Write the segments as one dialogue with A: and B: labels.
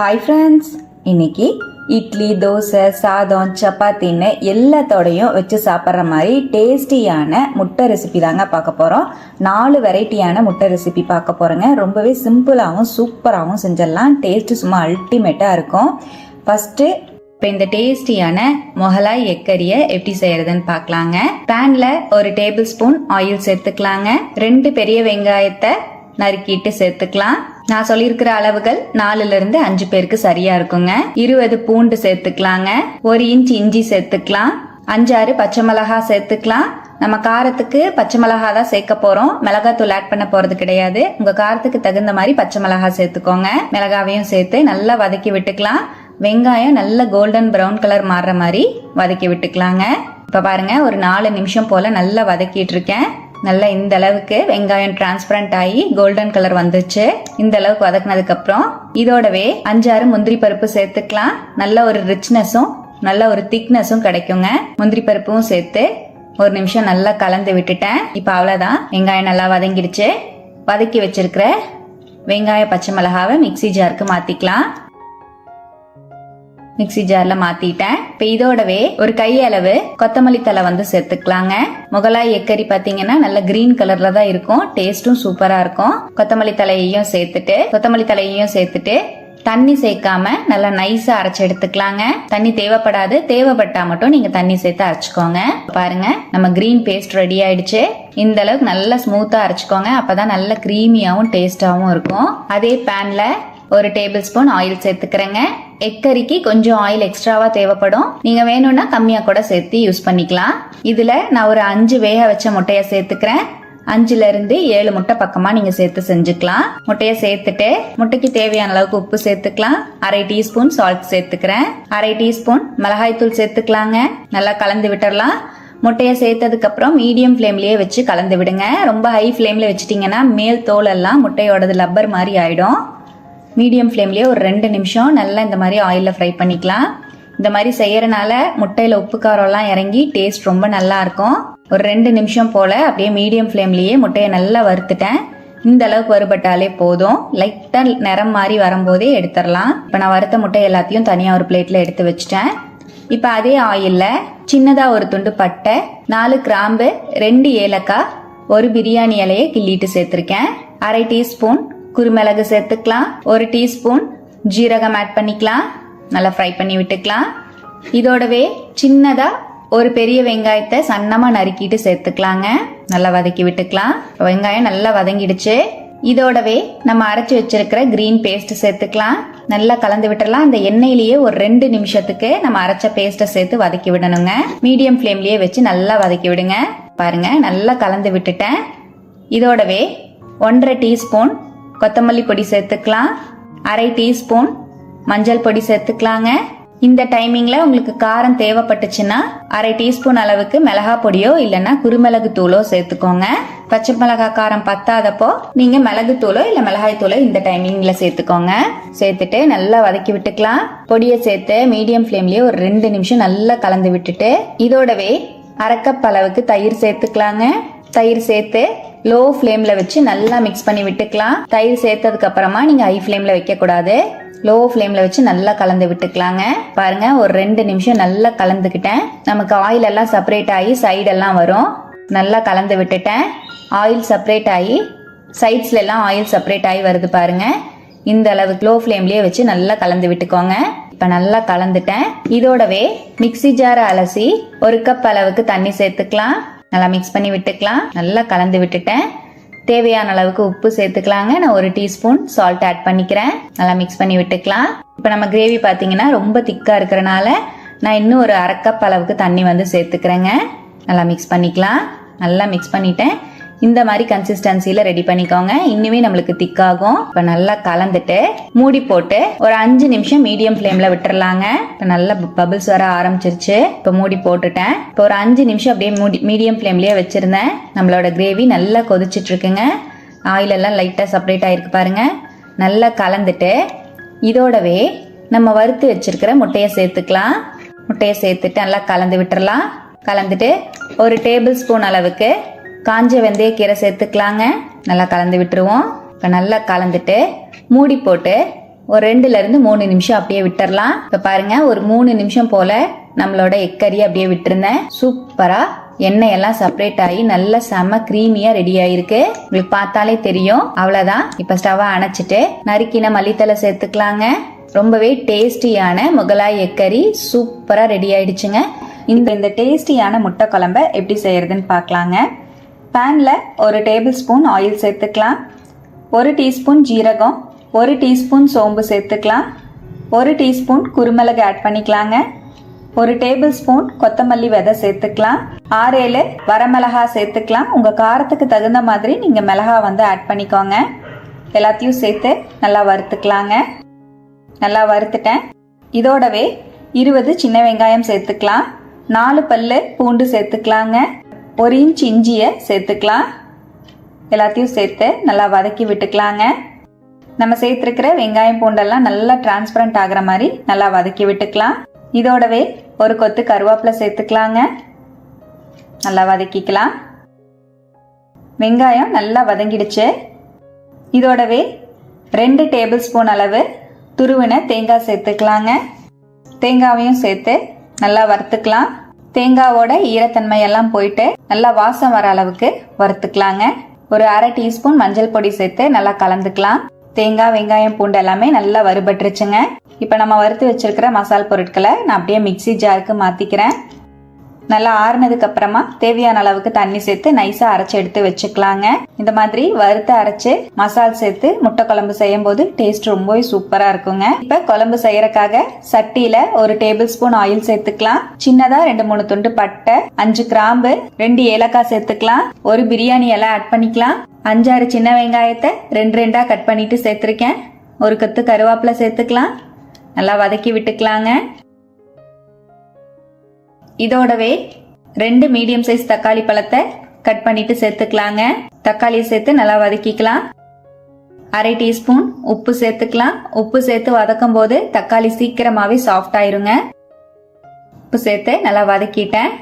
A: Hi friends இன்னைக்கு இட்லி தோசை சாதம் சப்பாத்தின்னு எல்லாத்தோடையும் வச்சு சாப்பிட்ற மாதிரி டேஸ்டியான முட்டை ரெசிபி தாங்க பார்க்க போகிறோம் நாலு வெரைட்டியான முட்டை ரெசிபி பார்க்க போகிறோங்க ரொம்பவே சிம்பிளாகவும் சூப்பராகவும் செஞ்சிடலாம். டேஸ்ட்டு சும்மா அல்டிமேட்டாக இருக்கும். ஃபஸ்ட்டு இப்போ இந்த டேஸ்டியான மொகலாய் எக்கரியை எப்படி செய்யறதுன்னு பார்க்கலாங்க. பேனில் ஒரு டேபிள் ஸ்பூன் ஆயில் சேர்த்துக்கலாங்க. ரெண்டு பெரிய வெங்காயத்தை நறுக்கிட்டு சேர்த்துக்கலாம். நான் சொல்லியிருக்கிற அளவுகள் நாலுல இருந்து அஞ்சு பேருக்கு சரியா இருக்குங்க. இருபது பூண்டு சேர்த்துக்கலாங்க. ஒரு இன்ச் இஞ்சி சேர்த்துக்கலாம். அஞ்சாறு பச்சை மிளகா சேர்த்துக்கலாம். நம்ம காரத்துக்கு பச்சை மிளகா தான் சேர்க்க போறோம். மிளகாத்தூள் ஆட் பண்ண போறது கிடையாது. உங்க காரத்துக்கு தகுந்த மாதிரி பச்சை மிளகா சேர்த்துக்கோங்க. மிளகாவையும் சேர்த்து நல்லா வதக்கி விட்டுக்கலாம். வெங்காயம் நல்ல கோல்டன் ப்ரௌன் கலர் மாறுற மாதிரி வதக்கி விட்டுக்கலாங்க. இப்போ பாருங்க ஒரு நாலு நிமிஷம் போல நல்லா வதக்கிட்டு இருக்கேன். நல்லா இந்த அளவுக்கு வெங்காயம் டிரான்ஸ்பரண்ட் ஆகி கோல்டன் கலர் வந்துச்சு இந்த அளவுக்கு வதக்குனதுக்கு அப்புறம் இதோடவே அஞ்சாறு முந்திரி பருப்பு சேர்த்துக்கலாம். நல்ல ஒரு ரிச்னஸும் நல்ல ஒரு திக்னஸும் கிடைக்குங்க. முந்திரி பருப்பும் சேர்த்து ஒரு நிமிஷம் நல்லா கலந்து விட்டுட்டேன். இப்போ அவ்வளோதான் வெங்காயம் நல்லா வதங்கிடுச்சு. வதக்கி வச்சிருக்கிற வெங்காய பச்சை மிளகாவை மிக்ஸி ஜாருக்கு மாற்றிக்கலாம் மிக்ஸி ஜார்ல மாத்திட்டேன். இப்போ இதோடவே ஒரு கையளவு கொத்தமல்லி தலை வந்து சேர்த்துக்கலாங்க. முகலாய் எக்கரி பாத்தீங்கன்னா நல்ல கிரீன் கலர்ல தான் இருக்கும். டேஸ்டும் சூப்பரா இருக்கும். கொத்தமல்லி தலையையும் சேர்த்துட்டு கொத்தமல்லி தலையையும் சேர்த்துட்டு தண்ணி சேர்க்காம நல்லா நைஸா அரைச்சு எடுத்துக்கலாங்க. தண்ணி தேவைப்படாது. தேவைப்பட்டா மட்டும் நீங்க தண்ணி சேர்த்து அரைச்சுக்கோங்க. பாருங்க நம்ம கிரீன் பேஸ்ட் ரெடி ஆயிடுச்சு. இந்த அளவுக்கு நல்லா ஸ்மூத்தா அரைச்சுக்கோங்க. அப்பதான் நல்ல கிரீமியாவும் டேஸ்டாவும் இருக்கும். அதே பேன்ல ஒரு டேபிள் ஸ்பூன் ஆயில் சேர்த்துக்கிறேங்க. எக்கரிக்கு கொஞ்சம் ஆயில் எக்ஸ்ட்ராவா தேவைப்படும். நீங்க வேணும்னா கம்மியா கூட சேர்த்து யூஸ் பண்ணிக்கலாம். இதுல நான் ஒரு அஞ்சு வேக வச்ச முட்டைய சேர்த்துக்கிறேன். அஞ்சுல இருந்து ஏழு முட்டை பக்கமா நீங்க சேர்த்து செஞ்சுக்கலாம். முட்டைய சேர்த்துட்டு முட்டைக்கு தேவையான அளவுக்கு உப்பு சேர்த்துக்கலாம். அரை டீஸ்பூன் சால்ட் சேர்த்துக்கிறேன். அரை டீஸ்பூன் மிளகாய்த்தூள் சேர்த்துக்கலாங்க. நல்லா கலந்து விட்டுறலாம். முட்டையை சேர்த்ததுக்கு அப்புறம் மீடியம் ஃப்ளேம்லயே வச்சு கலந்து விடுங்க. ரொம்ப ஹை ஃப்ளேம்ல வச்சிட்டீங்கன்னா மேல் தோல் எல்லாம் முட்டையோடது லப்பர் மாதிரி ஆயிடும். மீடியம் ஃப்ளேம்லேயே ஒரு ரெண்டு நிமிஷம் நல்லா இந்த மாதிரி ஆயிலில் ஃப்ரை பண்ணிக்கலாம். இந்த மாதிரி செய்யறனால முட்டையில் உப்பு காரம்லாம் இறங்கி டேஸ்ட் ரொம்ப நல்லா இருக்கும். ஒரு ரெண்டு நிமிஷம் போல் அப்படியே மீடியம் ஃப்ளேம்லேயே முட்டையை நல்லா வறுத்துட்டேன். இந்த அளவுக்கு வறுபட்டாலே போதும். லைட்டாக நிறம் மாதிரி வரும்போதே எடுத்துடலாம். இப்போ நான் வறுத்த முட்டை எல்லாத்தையும் தனியாக ஒரு பிளேட்டில் எடுத்து வச்சிட்டேன். இப்போ அதே ஆயிலில் சின்னதாக ஒரு துண்டு பட்டை நாலு கிராம்பு ரெண்டு ஏலக்காய் ஒரு பிரியாணி இலையை கிள்ளிட்டு சேர்த்துருக்கேன். அரை டீஸ்பூன் குருமிளகு சேர்த்துக்கலாம். ஒரு டீஸ்பூன் ஜீரகம் ஆட் பண்ணிக்கலாம். நல்லா ஃப்ரை பண்ணி விட்டுக்கலாம். இதோடவே சின்னதாக ஒரு பெரிய வெங்காயத்தை சன்னமாக நறுக்கிட்டு சேர்த்துக்கலாங்க. நல்லா வதக்கி விட்டுக்கலாம். வெங்காயம் நல்லா வதங்கிடுச்சு. இதோடவே நம்ம அரைச்சி வச்சிருக்கிற கிரீன் பேஸ்ட் சேர்த்துக்கலாம். நல்லா கலந்து விட்டுறலாம். அந்த எண்ணெயிலேயே ஒரு ரெண்டு நிமிஷத்துக்கு நம்ம அரைச்ச பேஸ்ட்டை சேர்த்து வதக்கி விடணுங்க. மீடியம் ஃப்ளேம்லயே வச்சு நல்லா வதக்கி விடுங்க. பாருங்க நல்லா கலந்து விட்டுட்டேன். இதோடவே ஒன்றரை டீஸ்பூன் கொத்தமல்லி பொடி சேர்த்துக்கலாம். அரை டீஸ்பூன் மஞ்சள் பொடி சேர்த்துக்கலாங்க. இந்த டைமிங்ல உங்களுக்கு காரம் தேவைப்பட்டுச்சுன்னா அரை டீஸ்பூன் அளவுக்கு மிளகா பொடியோ இல்லைன்னா குருமிளகு தூளோ சேர்த்துக்கோங்க. பச்சை மிளகா காரம் பத்தாதப்போ நீங்க மிளகு தூளோ இல்ல மிளகாய் தூளோ இந்த டைமிங்ல சேர்த்துக்கோங்க. சேர்த்துட்டு நல்லா வதக்கி விட்டுக்கலாம். பொடியை சேர்த்து மீடியம் ஃப்ளேம்லயே ஒரு ரெண்டு நிமிஷம் நல்லா கலந்து விட்டுட்டு இதோடவே அரைக்கப் அளவுக்கு தயிர் சேர்த்துக்கலாங்க. தயிர் சேர்த்து லோ ஃப்ளேம்ல வச்சு நல்லா மிக்ஸ் பண்ணி விட்டுக்கலாம். தயிர் சேர்த்ததுக்கு அப்புறமா நீங்க ஹை ஃப்ளேம்ல வைக்க கூடாது லோ ஃப்ளேம்ல வச்சு நல்லா கலந்து விட்டுக்கலாங்க. பாருங்க ஒரு ரெண்டு நிமிஷம் நல்லா கலந்துக்கிட்டேன். நமக்கு ஆயில் எல்லாம் செப்பரேட் ஆகி சைடெல்லாம் வரும். நல்லா கலந்து விட்டுட்டேன். ஆயில் செப்பரேட் ஆகி சைட்ஸ்ல எல்லாம் ஆயில் செப்பரேட் ஆகி வருது பாருங்க. இந்த அளவுக்கு லோ ஃப்ளேம்லயே வச்சு நல்லா கலந்து விட்டுக்கோங்க. இப்போ நல்லா கலந்துட்டேன். இதோடவே மிக்ஸி ஜாரை அலசி ஒரு கப் அளவுக்கு தண்ணி சேர்த்துக்கலாம். நல்லா மிக்ஸ் பண்ணி விட்டுக்கலாம். நல்லா கலந்து விட்டுட்டேன். தேவையான அளவுக்கு உப்பு சேர்த்துக்கலாங்க. நான் ஒரு டீஸ்பூன் சால்ட் ஆட் பண்ணிக்கிறேன். நல்லா மிக்ஸ் பண்ணி விட்டுக்கலாம். இப்போ நம்ம கிரேவி பார்த்தீங்கன்னா ரொம்ப திக்காக இருக்கிறனால நான் இன்னும் ஒரு அரை கப் அளவுக்கு தண்ணி வந்து சேர்த்துக்கிறேங்க. நல்லா மிக்ஸ் பண்ணிக்கலாம். நல்லா மிக்ஸ் பண்ணிட்டேன். இந்த மாதிரி கன்சிஸ்டன்சியில் ரெடி பண்ணிக்கோங்க. இன்னுமே நம்மளுக்கு திக்காகும் இப்போ நல்லா கலந்துட்டு மூடி போட்டு ஒரு அஞ்சு நிமிஷம் மீடியம் ஃப்ளேமில் விட்டுறலாங்க. இப்போ நல்லா பபிள்ஸ் வர ஆரம்பிச்சிருச்சு. இப்போ மூடி போட்டுட்டேன். இப்போ ஒரு அஞ்சு நிமிஷம் அப்படியே மூடி மீடியம் ஃப்ளேம்லேயே வச்சுருந்தேன். நம்மளோட கிரேவி நல்லா கொதிச்சிட்டு இருக்குங்க ஆயில் எல்லாம் லைட்டாக செப்பரேட் ஆயிருக்கு பாருங்க. நல்லா கலந்துட்டு இதோடவே நம்ம வறுத்து வச்சிருக்கிற முட்டையை சேர்த்துக்கலாம். முட்டையை சேர்த்துட்டு நல்லா கலந்து விட்டுறலாம். கலந்துட்டு ஒரு டேபிள் ஸ்பூன் அளவுக்கு காஞ்ச வெந்தயக்கீரை சேர்த்துக்கலாங்க. நல்லா கலந்து விட்டுருவோம். இப்போ நல்லா கலந்துட்டு மூடி போட்டு ஒரு ரெண்டுலேருந்து மூணு நிமிஷம் அப்படியே விட்டுறலாம். இப்போ பாருங்கள் ஒரு மூணு நிமிஷம் போல் நம்மளோட எக்கறி அப்படியே விட்டுருந்தேன். சூப்பராக எண்ணெய் எல்லாம் செப்பரேட் ஆகி நல்ல செம கிரீமியா ரெடி ஆயிருக்கு. உங்களுக்கு பார்த்தாலே தெரியும். அவ்வளவுதான். இப்ப ஸ்டவ்வை அணைச்சிட்டு நறுக்கின மல்லித்தலை சேர்த்துக்கலாங்க. ரொம்பவே டேஸ்டியான முகலாய் எக்கறி சூப்பரா ரெடி ஆயிடுச்சுங்க. இந்த இந்த டேஸ்டியான முட்டை குழம்ப எப்படி செய்யறதுன்னு பார்க்கலாங்க. பேனில் ஒரு டேபிள் ஸ்பூன் ஆயில் சேர்த்துக்கலாம். ஒரு டீஸ்பூன் ஜீரகம் ஒரு டீஸ்பூன் சோம்பு சேர்த்துக்கலாம். ஒரு டீஸ்பூன் குருமிளகு ஆட் பண்ணிக்கலாங்க. ஒரு டேபிள் ஸ்பூன் கொத்தமல்லி விதை சேர்த்துக்கலாம். ஆறேழு வரமிளகா சேர்த்துக்கலாம். உங்கள் காரத்துக்கு தகுந்த மாதிரி நீங்கள் மிளகா வந்து ஆட் பண்ணிக்கோங்க. எல்லாத்தையும் சேர்த்து நல்லா வறுத்துக்கலாங்க. நல்லா வறுத்துட்டேன். இதோடவே இருபது சின்ன வெங்காயம் சேர்த்துக்கலாம். நாலு பல்லு பூண்டு சேர்த்துக்கலாங்க. ஒரு இன்ச் இஞ்சியை சேர்த்துக்கலாம். எல்லாத்தையும் சேர்த்து நல்லா வதக்கி விட்டுக்கலாங்க. நம்ம சேர்த்துருக்கிற வெங்காயம் பூண்டெல்லாம் நல்லா டிரான்ஸ்பரண்ட் ஆகிற மாதிரி நல்லா வதக்கி விட்டுக்கலாம். இதோடவே ஒரு கொத்து கருவேப்பிலை சேர்த்துக்கலாங்க. நல்லா வதக்கிக்கலாம். வெங்காயம் நல்லா வதங்கிடுச்சு. இதோடவே ரெண்டு டேபிள் ஸ்பூன் அளவு துருவின தேங்காய் சேர்த்துக்கலாங்க. தேங்காவையும் சேர்த்து நல்லா வறுத்துக்கலாம். தேங்காவோட ஈரத்தன்மை எல்லாம் போயிட்டு நல்லா வாசம் வர அளவுக்கு வறுத்துக்கலாங்க. ஒரு அரை டீஸ்பூன் மஞ்சள் பொடி சேர்த்து நல்லா கலந்துக்கலாம். தேங்காய் வெங்காயம் பூண்டு எல்லாமே நல்லா வறுபட்டுருச்சுங்க. இப்போ நம்ம வறுத்து வச்சிருக்கிற மசால் பொருட்களை நான் அப்படியே மிக்ஸி ஜாருக்கு மாற்றிக்கிறேன் நல்லா ஆறுனதுக்கு அப்புறமா தேவையான அளவுக்கு தண்ணி சேர்த்து நைஸா அரைச்சு எடுத்து வச்சுக்கலாங்க. இந்த மாதிரி வறுத்து அரைச்சு மசால் சேர்த்து முட்டை குழம்பு செய்யும் போது டேஸ்ட் ரொம்பவே சூப்பரா இருக்குங்க. இப்ப குழம்பு செய்யறக்காக சட்டியில ஒரு டேபிள் ஸ்பூன் ஆயில் சேர்த்துக்கலாம். சின்னதா ரெண்டு மூணு துண்டு பட்டை அஞ்சு கிராம்பு ரெண்டு ஏலக்காய் சேர்த்துக்கலாம். ஒரு பிரியாணி எல்லாம் ஆட் பண்ணிக்கலாம். அஞ்சாறு சின்ன வெங்காயத்தை ரெண்டு ரெண்டா கட் பண்ணிட்டு சேர்த்துருக்கேன். ஒரு கத்து கருவேப்பிலை சேர்த்துக்கலாம். நல்லா வதக்கி விட்டுக்கலாங்க. இதோடவே ரெண்டு மீடியம் சைஸ் தக்காளி பழத்தை கட் பண்ணிட்டு சேர்த்துக்கலாங்க. தக்காளியை சேர்த்து நல்லா வதக்கிக்கலாம். அரை டீஸ்பூன் உப்பு சேர்த்துக்கலாம். உப்பு சேர்த்து வதக்கும் போது தக்காளி சீக்கிரமாவே சாஃப்ட் ஆயிருங்க. உப்பு சேர்த்து நல்லா வதக்கிட்டேன்.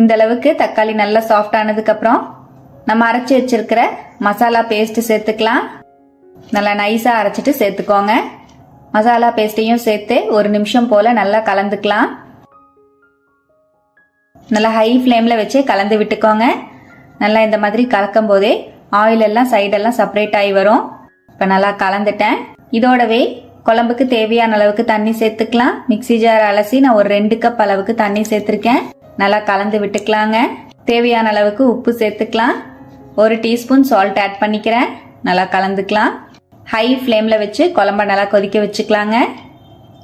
A: இந்த அளவுக்கு தக்காளி நல்லா சாஃப்ட் ஆனதுக்கு அப்புறம் நம்ம அரைச்சி வச்சிருக்கிற மசாலா பேஸ்ட் சேர்த்துக்கலாம். நல்லா நைஸா அரைச்சிட்டு சேர்த்துக்கோங்க. மசாலா பேஸ்ட்டையும் சேர்த்து ஒரு நிமிஷம் போல நல்லா கலந்துக்கலாம். நல்லா ஹை ஃப்ளேமில் வச்சு கலந்து விட்டுக்கோங்க. நல்லா இந்த மாதிரி கலக்கும் போதே ஆயில் எல்லாம் சைடெல்லாம் செப்பரேட் ஆகி வரும். இப்போ நல்லா கலந்துட்டேன். இதோடவே குழம்புக்கு தேவையான அளவுக்கு தண்ணி சேர்த்துக்கலாம். மிக்ஸி ஜார் அலசி நான் ஒரு ரெண்டு கப் அளவுக்கு தண்ணி சேர்த்துருக்கேன். நல்லா கலந்து விட்டுக்கலாங்க. தேவையான அளவுக்கு உப்பு சேர்த்துக்கலாம். ஒரு டீஸ்பூன் சால்ட் ஆட் பண்ணிக்கிறேன். நல்லா கலந்துக்கலாம். ஹை ஃப்ளேமில் வச்சு குழம்ப நல்லா கொதிக்க வச்சுக்கலாங்க.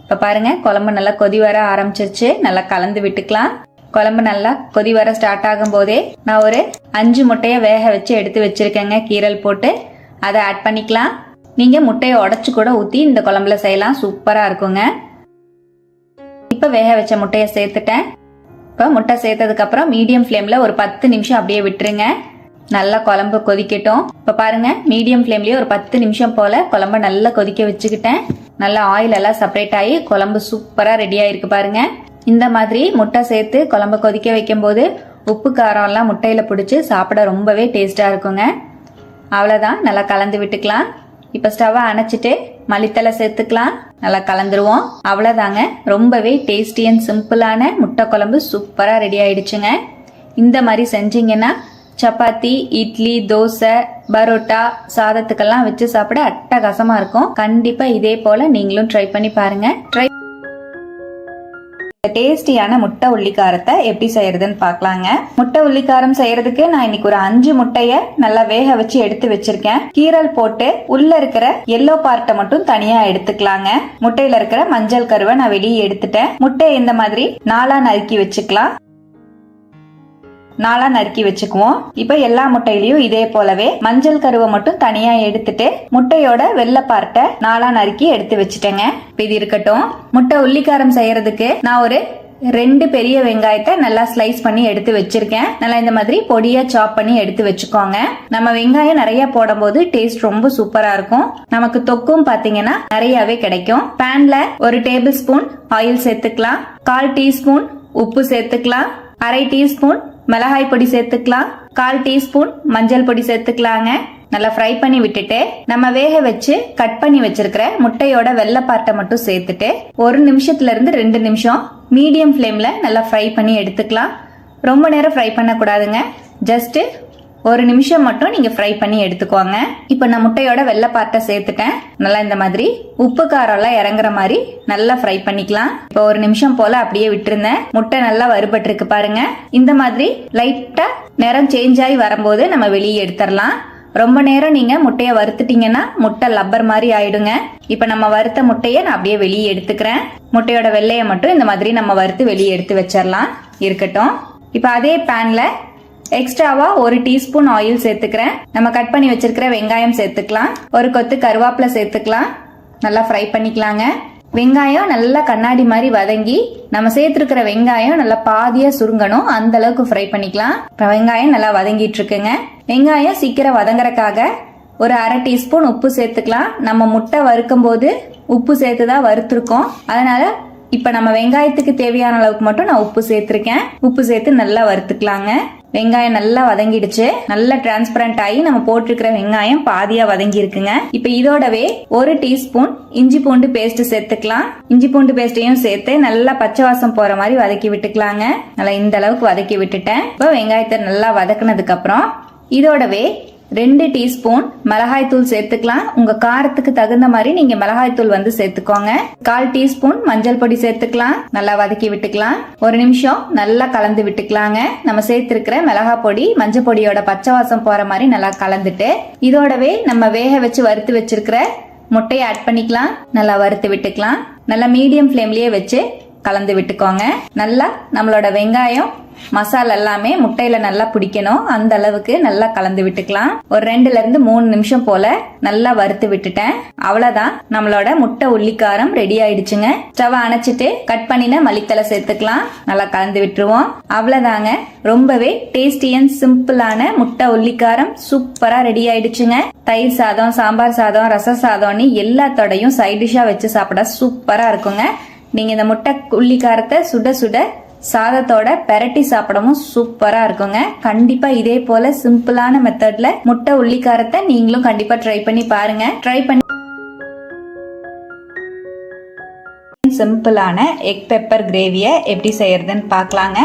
A: இப்போ பாருங்கள் குழம்பு நல்லா கொதி வர ஆரம்பிச்சிருச்சு. நல்லா கலந்து விட்டுக்கலாம். குழம்பு நல்லா கொதி வர ஸ்டார்ட் ஆகும் போதே நான் ஒரு அஞ்சு முட்டையை வேக வச்சு எடுத்து வச்சிருக்கேங்க. கீரல் போட்டு அதை ஆட் பண்ணிக்கலாம். நீங்க முட்டையை உடச்சு கூட ஊத்தி இந்த குழம்புல செய்யலாம். சூப்பரா இருக்குங்க. இப்ப வேக வச்ச முட்டையை சேர்த்துட்டேன். இப்போ முட்டை சேர்த்ததுக்கு அப்புறம் மீடியம் ஃப்ளேமில் ஒரு பத்து நிமிஷம் அப்படியே விட்டுருங்க. நல்லா குழம்பு கொதிக்கட்டும். இப்போ பாருங்க மீடியம் ஃப்ளேம்லேயே ஒரு பத்து நிமிஷம் போல குழம்ப நல்லா கொதிக்க வச்சுக்கிட்டேன். நல்லா ஆயில் எல்லாம் செப்பரேட் ஆகி குழம்பு சூப்பரா ரெடி ஆயிருக்கு பாருங்க. இந்த மாதிரி முட்டை சேர்த்து குழம்பு கொதிக்க வைக்கும் போது உப்பு காரம்லாம் முட்டையில் பிடிச்சி சாப்பிட ரொம்பவே டேஸ்ட்டாக இருக்குங்க. அவ்வளோதான் நல்லா கலந்து விட்டுக்கலாம். இப்போ ஸ்டவ்வை அணைச்சிட்டு மல்லித்தலை சேர்த்துக்கலாம். நல்லா கலந்துருவோம். அவ்வளோதாங்க ரொம்பவே டேஸ்டி அண்ட் சிம்பிளான முட்டை குழம்பு சூப்பராக ரெடி ஆயிடுச்சுங்க. இந்த மாதிரி செஞ்சீங்கன்னா சப்பாத்தி இட்லி தோசை பரோட்டா சாதத்துக்கெல்லாம் வச்சு சாப்பிட அட்டகாசமாக இருக்கும். கண்டிப்பாக இதே போல் நீங்களும் ட்ரை பண்ணி பாருங்க. ட்ரை டேஸ்டியான முட்டை உள்ளிக்காரத்தை எப்படி செய்யறதுன்னு பார்க்கலாங்க. முட்டை உள்ளிக்காரம் செய்யறதுக்கு நான் இன்னைக்கு ஒரு அஞ்சு முட்டைய நல்லா வேக வச்சு எடுத்து வச்சிருக்கேன். கீரல் போட்டு உள்ள இருக்கிற எல்லோ பார்ட்டை மட்டும் தனியா எடுத்துக்கலாங்க. முட்டையில இருக்கிற மஞ்சள் கருவை நான் வெளியே எடுத்துட்டேன். முட்டையை இந்த மாதிரி நாளா நறுக்கி வச்சுக்கலாம். நாளா நறுக்கி வச்சுக்குவோம். இப்போ எல்லா முட்டையிலயும் இதே போலவே மஞ்சள் கருவை மட்டும் தனியா எடுத்துட்டு முட்டையோட வெள்ளை பார்ட்டை நாளா நறுக்கி எடுத்து வச்சுட்டேங்க. இது இருக்கட்டும். முட்டை உள்ளிக்காரம் செய்யறதுக்கு நான் ஒரு ரெண்டு பெரிய வெங்காயத்தை நல்லா ஸ்லைஸ் பண்ணி எடுத்து வச்சிருக்கேன். நல்லா இந்த மாதிரி பொடியா சாப் பண்ணி எடுத்து வச்சுக்கோங்க. நம்ம வெங்காயம் நிறைய போடும்போது டேஸ்ட் ரொம்ப சூப்பரா இருக்கும். நமக்கு தொக்கும் பாத்தீங்கன்னா நிறையவே கிடைக்கும். பேன்ல ஒரு டேபிள் ஸ்பூன் ஆயில் சேர்த்துக்கலாம். கால் டீஸ்பூன் உப்பு சேர்த்துக்கலாம். அரை டீஸ்பூன் மிளகாய் பொடி சேர்த்துக்கலாம். கால் டீஸ்பூன் மஞ்சள் பொடி சேர்த்துக்கலாங்க. நல்லா ஃப்ரை பண்ணி விட்டுட்டு நம்ம வேக வச்சு கட் பண்ணி வச்சிருக்கிற முட்டையோட வெள்ளை பார்ட்டை மட்டும் சேர்த்துட்டு ஒரு நிமிஷத்துல இருந்து ரெண்டு நிமிஷம் மீடியம் ஃப்ளேம்ல நல்லா ஃப்ரை பண்ணி எடுத்துக்கலாம். ரொம்ப நேரம் ஃப்ரை பண்ணக்கூடாதுங்க. ஜஸ்ட்டு ஒரு நிமிஷம் மட்டும் நீங்க ஃப்ரை பண்ணி எடுத்துக்கோங்க. இப்போ நான் முட்டையோட வெள்ளை பார்ட்டை சேர்த்துட்டேன். நல்லா இந்த மாதிரி உப்பு காரம் எல்லாம் இறங்குற மாதிரி நல்லா ஃப்ரை பண்ணிக்கலாம். இப்போ ஒரு நிமிஷம் போல அப்படியே விட்டுருந்தேன். முட்டை நல்லா வறுபட்டிருக்கு பாருங்க. இந்த மாதிரி லைட்டா நிறம் சேஞ்ச் ஆகி வரும்போது நம்ம வெளியே எடுத்துடலாம். ரொம்ப நேரம் நீங்க முட்டையை வறுத்துட்டீங்கன்னா முட்டை லப்பர் மாதிரி ஆயிடுங்க. இப்போ நம்ம வறுத்த முட்டையை நான் அப்படியே வெளியே எடுத்துக்கிறேன். முட்டையோட வெள்ளையை மட்டும் இந்த மாதிரி நம்ம வறுத்து வெளியே எடுத்து வச்சிடலாம். இருக்கட்டும். இப்போ அதே பேன்ல எக்ஸ்ட்ராவா ஒரு டீஸ்பூன் ஆயில் சேர்த்துக்கிறேன். நம்ம கட் பண்ணி வச்சிருக்கிற வெங்காயம் சேர்த்துக்கலாம். ஒரு கொத்து கருவேப்பிலை சேர்த்துக்கலாம். நல்லா ஃப்ரை பண்ணிக்கலாங்க. வெங்காயம் நல்லா கண்ணாடி மாதிரி வதங்கி நம்ம சேர்த்துருக்கிற வெங்காயம் நல்லா பாதியா சுருங்கணும். அந்த அளவுக்கு ஃப்ரை பண்ணிக்கலாம். இப்போ வெங்காயம் நல்லா வதங்கிட்டு இருக்குங்க. வெங்காயம் சீக்கிரம் வதங்குறக்காக ஒரு அரை டீஸ்பூன் உப்பு சேர்த்துக்கலாம். நம்ம முட்டை வறுக்கும் போது உப்பு சேர்த்து தான் வறுத்துருக்கோம். அதனால இப்போ நம்ம வெங்காயத்துக்கு தேவையான அளவுக்கு மட்டும் நான் உப்பு சேர்த்துருக்கேன். உப்பு சேர்த்து நல்லா வறுத்துக்கலாங்க. வெங்காயம் நல்லா வதங்கிடுச்சு. நல்லா டிரான்ஸ்பரண்ட் ஆகி நம்ம போட்டிருக்கிற வெங்காயம் பாதியா வதங்கி இருக்குங்க இப்போ இதோடவே ஒரு டீஸ்பூன் இஞ்சி பூண்டு பேஸ்ட் சேர்த்துக்கலாம். இஞ்சி பூண்டு பேஸ்ட்டையும் சேர்த்து நல்லா பச்சை வாசம் போற மாதிரி வதக்கி விட்டுக்கலாங்க. நல்லா இந்த அளவுக்கு வதக்கி விட்டுட்டேன். இப்போ வெங்காயத்தை நல்லா வதக்குனதுக்கு அப்புறம் இதோடவே ரெண்டு டீஸ்பூன் மிளகாய் தூள் சேர்த்துக்கலாம். உங்க காரத்துக்கு தகுந்த மாதிரி நீங்க மிளகாய் தூள் வந்து சேர்த்துக்கோங்க. கால் டீஸ்பூன் மஞ்சள் பொடி சேர்த்துக்கலாம். நல்லா வதக்கி விட்டுக்கலாம். ஒரு நிமிஷம் நல்லா கலந்து விட்டுக்கலாங்க. நம்ம சேர்த்திருக்கிற மிளகாய் பொடி மஞ்சள் பொடியோட பச்சை வாசம் போற மாதிரி நல்லா கலந்துட்டு இதோடவே நம்ம வேக வச்சு வறுத்து வச்சிருக்கிற முட்டையை ஆட் பண்ணிக்கலாம். நல்லா வறுத்து விட்டுக்கலாம். நல்லா மீடியம் ஃப்ளேம்லயே வச்சு கலந்து விட்டுக்கோங்க. நல்லா நம்மளோட வெங்காயம் மசாலா எல்லாமே முட்டையில நல்லா பிடிக்கணும். அந்த அளவுக்கு நல்லா கலந்து விட்டுக்கலாம். ஒரு ரெண்டுல இருந்து மூணு நிமிஷம் போல நல்லா வறுத்து விட்டுட்டேன். அவ்வளவுதான். நம்மளோட முட்டை உள்ளிக்காரம் ரெடி ஆயிடுச்சுங்க. ஸ்டவ் அணைச்சிட்டு கட் பண்ணின மல்லித்தலை சேர்த்துக்கலாம். நல்லா கலந்து விட்டுருவோம். அவ்வளவுதாங்க. ரொம்பவே டேஸ்டி அண்ட் சிம்பிளான முட்டை உள்ளிக்காரம் சூப்பரா ரெடி ஆயிடுச்சுங்க. தயிர் சாதம் சாம்பார் சாதம் ரச சாதம்னு எல்லாத்தோடையும் சைட் டிஷ்ஷா வச்சு சாப்பிட சூப்பரா இருக்குங்க. நீங்கள் இந்த முட்டை உள்ளிக்காரத்தை சுட சுட சாதத்தோட பெரட்டி சாப்பிடவும் சூப்பராக இருக்குங்க. கண்டிப்பாக இதே போல சிம்பிளான மெத்தட்ல முட்டை உள்ளிக்காரத்தை நீங்களும் கண்டிப்பாக ட்ரை பண்ணி பாருங்க. ட்ரை பண்ணி சிம்பிளான எக் பெப்பர் கிரேவியை எப்படி செய்யறதுன்னு பார்க்கலாங்க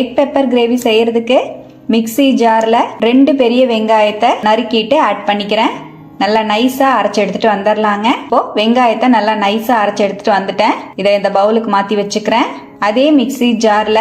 A: எக் பெப்பர் கிரேவி செய்யறதுக்கு மிக்ஸி ஜாரில் ரெண்டு பெரிய வெங்காயத்தை நறுக்கிட்டு ஆட் பண்ணிக்கிறேன். நல்லா நைஸா அரைச்சு எடுத்துட்டு வந்துடலாங்க இப்போ வெங்காயத்தை நல்லா நைஸா அரைச்சு எடுத்துட்டு வந்துட்டேன். இதை இந்த பவுலுக்கு மாத்தி வச்சுக்கிறேன். அதே மிக்ஸி ஜார்ல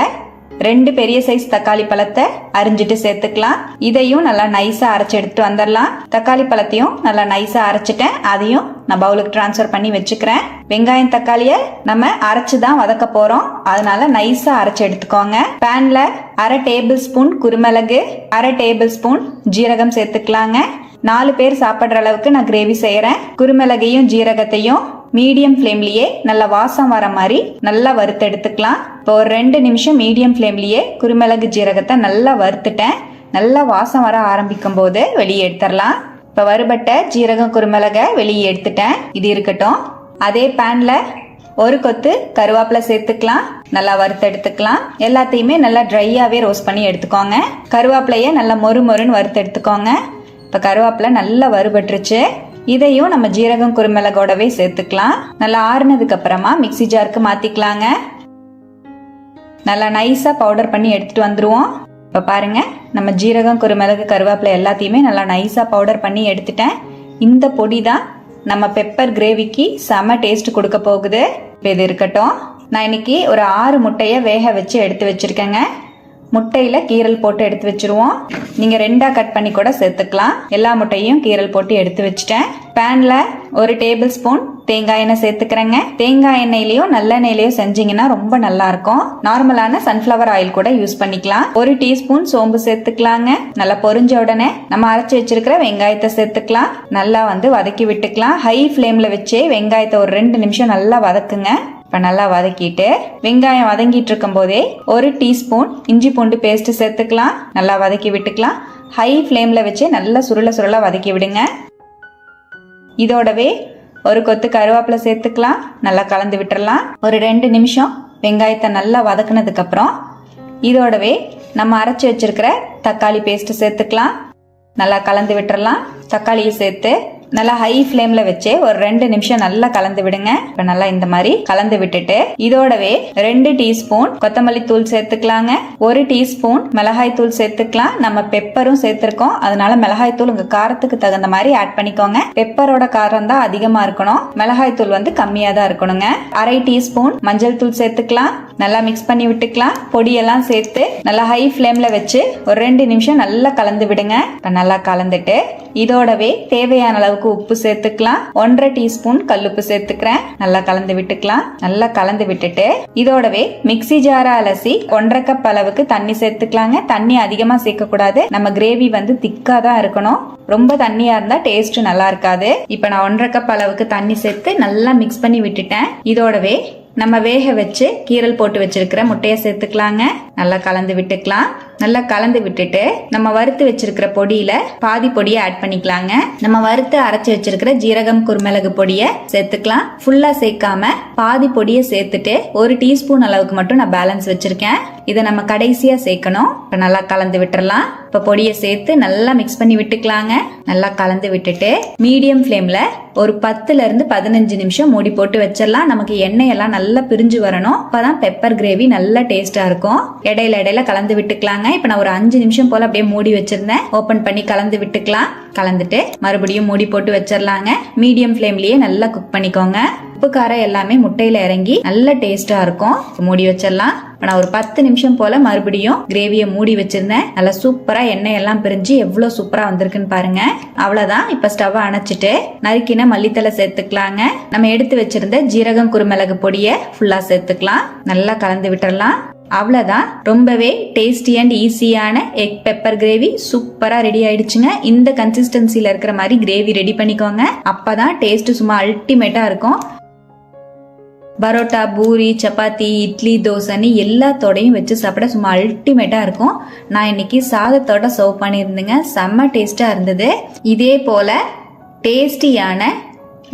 A: ரெண்டு பெரிய சைஸ் தக்காளி பழத்தை அரிஞ்சிட்டு சேர்த்துக்கலாம். இதையும் நல்லா நைஸா அரைச்சு எடுத்துட்டு வந்துடலாம் தக்காளி பழத்தையும் நல்லா நைஸா அரைச்சிட்டேன். அதையும் நான் பவுலுக்கு டிரான்ஸ்ஃபர் பண்ணி வச்சுக்கிறேன். வெங்காயம் தக்காளிய நம்ம அரைச்சு தான் வதக்க போறோம். அதனால நைஸா அரைச்சு எடுத்துக்கோங்க. பேன்ல அரை டேபிள் ஸ்பூன் குருமிளகு அரை டேபிள் ஸ்பூன் ஜீரகம் சேர்த்துக்கலாங்க. நாலு பேர் சாப்பிட்ற அளவுக்கு நான் கிரேவி செய்யறேன் குருமிளகையும் ஜீரகத்தையும் மீடியம் ஃப்ளேம்லயே நல்லா வாசம் வர மாதிரி நல்லா வறுத்து எடுத்துக்கலாம். இப்போ ஒரு ரெண்டு நிமிஷம் மீடியம் ஃப்ளேம்லயே குருமிளகு ஜீரகத்தை நல்லா வறுத்துட்டேன். நல்லா வாசம் வர ஆரம்பிக்கும் போது வெளியே எடுத்துடலாம். இப்போ வறுபட்ட ஜீரகம் குருமிளகை வெளியே எடுத்துட்டேன். இது இருக்கட்டும். அதே பேன்ல ஒரு கொத்து கருவேப்பிலை சேர்த்துக்கலாம். நல்லா வறுத்து எடுத்துக்கலாம். எல்லாத்தையுமே நல்லா ட்ரையாகவே ரோஸ்ட் பண்ணி எடுத்துக்கோங்க. கருவேப்பிலையை நல்லா மொறு மொறுன்னு வறுத்து எடுத்துக்கோங்க. இப்போ கருவேப்பிலை நல்லா வறுபட்டுருச்சு. இதையும் நம்ம ஜீரகம் குருமிளகோடவே சேர்த்துக்கலாம். நல்லா ஆறுனதுக்கு அப்புறமா மிக்ஸி ஜாருக்கு மாத்திக்கலாங்க. நல்லா நைஸா பவுடர் பண்ணி எடுத்துட்டு வந்துருவோம். இப்போ பாருங்க நம்ம ஜீரகம் குருமிளகு கருவேப்பிலை எல்லாத்தையுமே நல்லா நைஸா பவுடர் பண்ணி எடுத்துட்டேன். இந்த பொடி தான் நம்ம பெப்பர் கிரேவிக்கு செம டேஸ்ட் கொடுக்க போகுது. இப்போ இது இருக்கட்டும். நான் இன்னைக்கு ஒரு ஆறு முட்டையை வேக வச்சு எடுத்து வச்சிருக்கேங்க. முட்டையில கீரல் போட்டு எடுத்து வச்சிருவோம். நீங்க ரெண்டா கட் பண்ணி கூட சேர்த்துக்கலாம். எல்லா முட்டையும் கீரல் போட்டு எடுத்து வச்சிட்டேன். பேன்ல ஒரு டேபிள் ஸ்பூன் தேங்காய் எண்ணெய் சேர்த்துக்கிறேங்க. தேங்காய் எண்ணெயிலையும் நல்லெண்ணெயிலையும் செஞ்சீங்கன்னா ரொம்ப நல்லா இருக்கும். நார்மலான சன்ஃபிளவர் ஆயில் கூட யூஸ் பண்ணிக்கலாம். ஒரு டீஸ்பூன் சோம்பு சேர்த்துக்கலாங்க. நல்லா பொரிஞ்ச உடனே நம்ம அரைச்சி வச்சிருக்கிற வெங்காயத்தை சேர்த்துக்கலாம். நல்லா வந்து வதக்கி விட்டுக்கலாம். ஹை ஃப்ளேமில் வச்சே வெங்காயத்தை ஒரு ரெண்டு நிமிஷம் நல்லா வதக்குங்க. இப்போ நல்லா வதக்கிட்டு வெங்காயம் வதங்கிட்டு இருக்கும் போதே ஒரு டீஸ்பூன் இஞ்சி பூண்டு பேஸ்ட் சேர்த்துக்கலாம். நல்லா வதக்கி விட்டுக்கலாம். ஹை ஃப்ளேமில் வச்சு நல்லா சுருள சுருள வதக்கி விடுங்க. இதோடவே ஒரு கொத்து கருவேப்பிலை சேர்த்துக்கலாம். நல்லா கலந்து விட்டுறலாம். ஒரு ரெண்டு நிமிஷம் வெங்காயத்தை நல்லா வதக்குனதுக்கு அப்புறம் இதோடவே நம்ம அரைச்சி வச்சிருக்கிற தக்காளி பேஸ்ட் சேர்த்துக்கலாம். நல்லா கலந்து விட்டுறலாம். தக்காளியை சேர்த்து நல்லா ஹை ஃப்ளேம்ல வச்சு ஒரு ரெண்டு நிமிஷம் நல்லா கலந்து விடுங்க. இப்ப நல்லா இந்த மாதிரி கலந்து விட்டுட்டு இதோடவே ரெண்டு டீஸ்பூன் கொத்தமல்லி தூள் சேர்த்துக்கலாங்க. ஒரு டீஸ்பூன் மிளகாய் தூள் சேர்த்துக்கலாம். நம்ம பெப்பரும் சேர்த்திருக்கோம். அதனால மிளகாய் தூள் உங்க காரத்துக்கு தகுந்த மாதிரி ஆட் பண்ணிக்கோங்க. பெப்பரோட காரம் தான் அதிகமா இருக்கணும். மிளகாய் தூள் வந்து கம்மியா தான் இருக்கணுங்க. அரை டீஸ்பூன் மஞ்சள் தூள் சேர்த்துக்கலாம். நல்லா மிக்ஸ் பண்ணி விட்டுக்கலாம். பொடியெல்லாம் சேர்த்து நல்லா ஹை ஃப்ளேம்ல வச்சு ஒரு ரெண்டு நிமிஷம் நல்லா கலந்து விடுங்க. இப்ப நல்லா கலந்துட்டு இதோடவே தேவையான அளவுக்கு உப்பு சேர்த்துக்கலாம். ஒன்றரை டீஸ்பூன் கல்லுப்பு சேர்த்துக்கிறேன். நல்லா கலந்து விட்டுக்கலாம். நல்லா கலந்து விட்டுட்டு இதோடவே மிக்ஸி ஜாரா அலசி ஒன்றரை கப் அளவுக்கு தண்ணி சேர்த்துக்கலாங்க. தண்ணி அதிகமா சேர்க்க கூடாது நம்ம கிரேவி வந்து திக்கா தான் இருக்கணும். ரொம்ப தண்ணியா இருந்தா டேஸ்ட் நல்லா இருக்காது. இப்ப நான் ஒன்றரை கப் அளவுக்கு தண்ணி சேர்த்து நல்லா மிக்ஸ் பண்ணி விட்டுட்டேன். இதோடவே நம்ம வேக வச்சு கீரல் போட்டு வச்சிருக்கிற முட்டையை சேர்த்துக்கலாங்க. நல்லா கலந்து விட்டுக்கலாம். நல்லா கலந்து விட்டுட்டு நம்ம வறுத்து வச்சிருக்கிற பொடியில பாதி பொடியை ஆட் பண்ணிக்கலாங்க. நம்ம வறுத்து அரைச்சு வச்சிருக்கிற ஜீரகம் குருமிளகு பொடியை சேர்த்துக்கலாம். ஃபுல்லா சேர்க்காம பாதி பொடியை சேர்த்துட்டு ஒரு டீஸ்பூன் அளவுக்கு மட்டும் நான் பேலன்ஸ் வச்சிருக்கேன். இதை நம்ம கடைசியா சேர்க்கணும். இப்போ நல்லா கலந்து விட்டுறலாம். இப்போ பொடியை சேர்த்து நல்லா மிக்ஸ் பண்ணி விட்டுக்கலாங்க. நல்லா கலந்து விட்டுட்டு மீடியம் ஃப்ளேமில் ஒரு பத்துல இருந்து பதினஞ்சு நிமிஷம் மூடி போட்டு வச்சிடலாம். நமக்கு எண்ணெய் எல்லாம் நல்லா பிரிஞ்சு வரணும். அப்பதான் பெப்பர் கிரேவி நல்லா டேஸ்டா இருக்கும். இடையில இடையில கலந்து விட்டுக்கலாங்க. இப்போ நான் ஒரு அஞ்சு நிமிஷம் போல அப்படியே மூடி வச்சிருந்தேன். ஓபன் பண்ணி கலந்து விட்டுக்கலாம். கலந்துட்டு மறுபடியும் மூடி போட்டு வச்சிடலாங்க. மீடியம் ஃப்ளேம்லயே நல்லா குக் பண்ணிக்கோங்க. உப்பு காரம் எல்லாமே முட்டையில இறங்கி நல்ல டேஸ்டா இருக்கும். மூடி வச்சிடலாம். இப்போ நான் ஒரு பத்து நிமிஷம் போல மறுபடியும் கிரேவியை மூடி வச்சிருந்தேன். நல்லா சூப்பரா எண்ணெய் எல்லாம் பிரிஞ்சு எவ்வளவு சூப்பரா வந்திருக்குன்னு பாருங்க. அவ்வளவுதான். இப்ப ஸ்டவ் அணைச்சிட்டு நறுக்கின மல்லித்தலை சேர்த்துக்கலாங்க. நம்ம எடுத்து வச்சிருந்த ஜீரகம் குருமிளகு பொடியை ஃபுல்லா சேர்த்துக்கலாம். நல்லா கலந்து விட்டுறலாம் அவ்வளோதான் ரொம்பவே டேஸ்டி அண்ட் ஈஸியான எக் பெப்பர் கிரேவி சூப்பராக ரெடி ஆயிடுச்சுங்க. இந்த கன்சிஸ்டன்சியில் இருக்கிற மாதிரி கிரேவி ரெடி பண்ணிக்கோங்க. அப்பதான் டேஸ்ட் சும்மா அல்டிமேட்டாக இருக்கும். பரோட்டா பூரி சப்பாத்தி இட்லி தோசைன்னு எல்லாத்தோடையும் வச்சு சாப்பிட சும்மா அல்டிமேட்டாக இருக்கும். நான் இன்னைக்கு சாதத்தோட சர்வ் பண்ணியிருந்தேங்க. செம்ம டேஸ்ட்டாக இருந்தது. இதே போல் டேஸ்டியான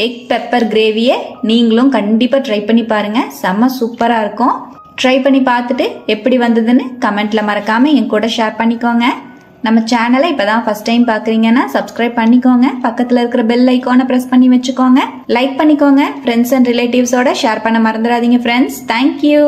A: எக் பெப்பர் கிரேவியை நீங்களும் கண்டிப்பாக ட்ரை பண்ணி பாருங்கள் செம்ம சூப்பராக இருக்கும். ட்ரை பண்ணி பார்த்துட்டு எப்படி வந்ததுன்னு கமெண்ட்டில் மறக்காமல் என் கூட ஷேர் பண்ணிக்கோங்க. நம்ம சேனலை இப்பதான் ஃபர்ஸ்ட் டைம் பார்க்குறீங்கன்னா சப்ஸ்கிரைப் பண்ணிக்கோங்க. பக்கத்தில் இருக்கிற பெல் ஐக்கானை ப்ரெஸ் பண்ணி வச்சுக்கோங்க. லைக் பண்ணிக்கோங்க. ஃப்ரெண்ட்ஸ் அண்ட் ரிலேட்டிவ்ஸோட ஷேர் பண்ண மறந்துடாதீங்க ஃப்ரெண்ட்ஸ் தேங்க்யூ